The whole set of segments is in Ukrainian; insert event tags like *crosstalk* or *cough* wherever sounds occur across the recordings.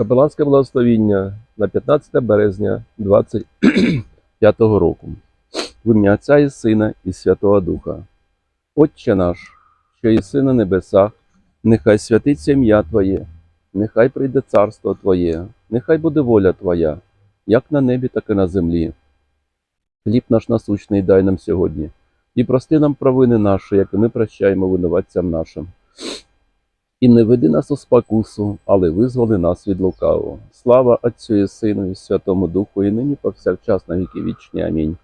Капеланське благословіння на 15 березня 25 року. В ім'я Отця і Сина і Святого Духа. Отче наш, що єси на небесах, нехай святиться ім'я Твоє, нехай прийде царство Твоє, нехай буде воля Твоя, як на небі, так і на землі. Хліб наш насущний дай нам сьогодні, і прости нам провини наші, як і ми прощаємо винуватцям нашим. І не веди нас у спокусу, але визволи нас від лукавого. Слава Отцю і Сину і Святому Духу, і нині повсякчас на віки вічні. Амінь.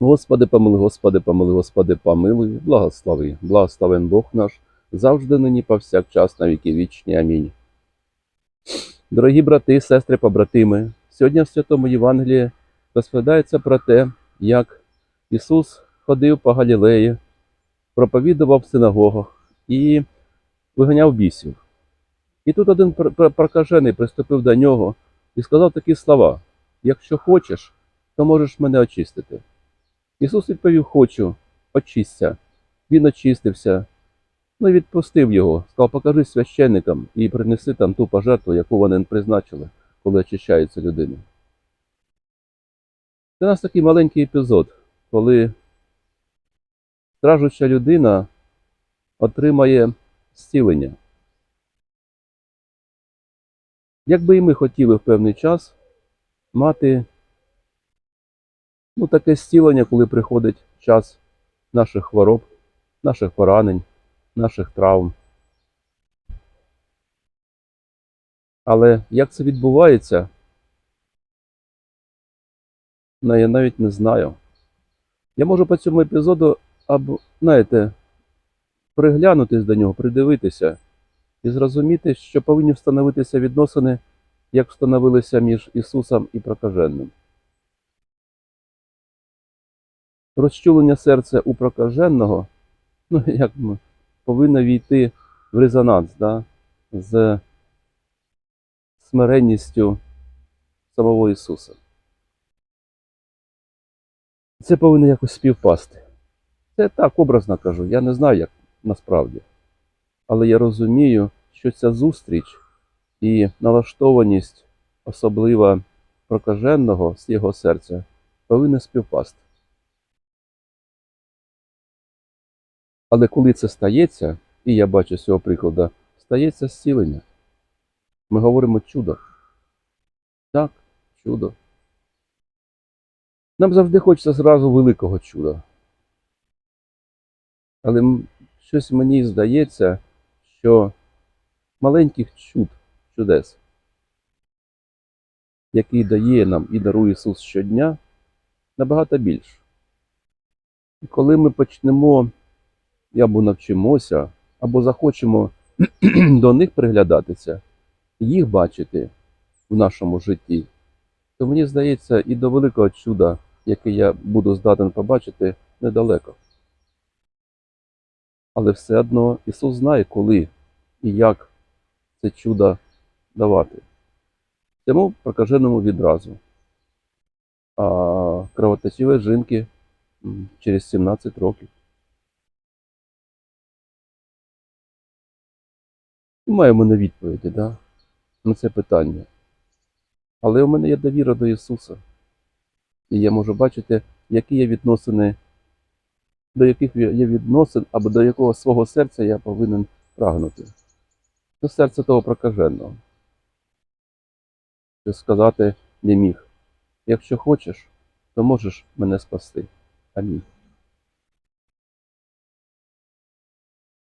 Господи, помилуй, Господи, помилуй, Господи, помилуй, благослови, благословен Бог наш, завжди нині повсякчас на віки вічні. Амінь. Дорогі брати, сестри, побратими, сьогодні в Святому Євангелії розповідається про те, як Ісус ходив по Галілеї, проповідував в синагогах і виганяв бісів. І тут один пр- пр- прокажений приступив до нього і сказав такі слова: Якщо хочеш, то можеш мене очистити. Ісус відповів: Хочу, очисться. Він очистився, ну і відпустив його. Сказав, покажи священникам і принеси там ту пожертву, яку вони призначили, коли очищається людина. Це у нас такий маленький епізод, коли стражуча людина отримає зцілення. Як би і ми хотіли в певний час мати ну, таке зцілення, коли приходить час наших хвороб, наших поранень, наших травм. Але як це відбувається, ну, я навіть не знаю. Я можу по цьому епізоду, або, знаєте, приглянутись до нього, придивитися і зрозуміти, що повинні встановитися відносини, як встановилися між Ісусом і прокаженним. Розчулення серця у прокаженого, ну *laughs* як повинно війти в резонанс да, з смиренністю самого Ісуса. Це повинно якось співпасти. Це так образно кажу, я не знаю, як насправді. Але я розумію, що ця зустріч і налаштованість, особлива прокаженого з його серця, повинна співпасти. Але коли це стається, і я бачу з цього прикладу, стається зцілення. Ми говоримо чудо. Так, чудо. Нам завжди хочеться зразу великого чуда. Але щось мені здається, що маленьких чуд, чудес, який дає нам і дарує Ісус щодня, набагато більше. І коли ми почнемо або навчимося, або захочемо *clears throat* до них приглядатися, їх бачити в нашому житті, то мені здається, і до великого чуда, яке я буду здатен побачити, недалеко. Але все одно Ісус знає, коли і як це чудо давати. Цьому прокаженому відразу. А кровоточивої жінки через 17 років. Немає в мене відповіді да, на це питання. Але у мене є довіра до Ісуса. І я можу бачити, які є відносини, до яких є відносин, або до якого свого серця я повинен прагнути. До серця того прокаженого. Що сказати не міг. Якщо хочеш, то можеш мене спасти. Амінь.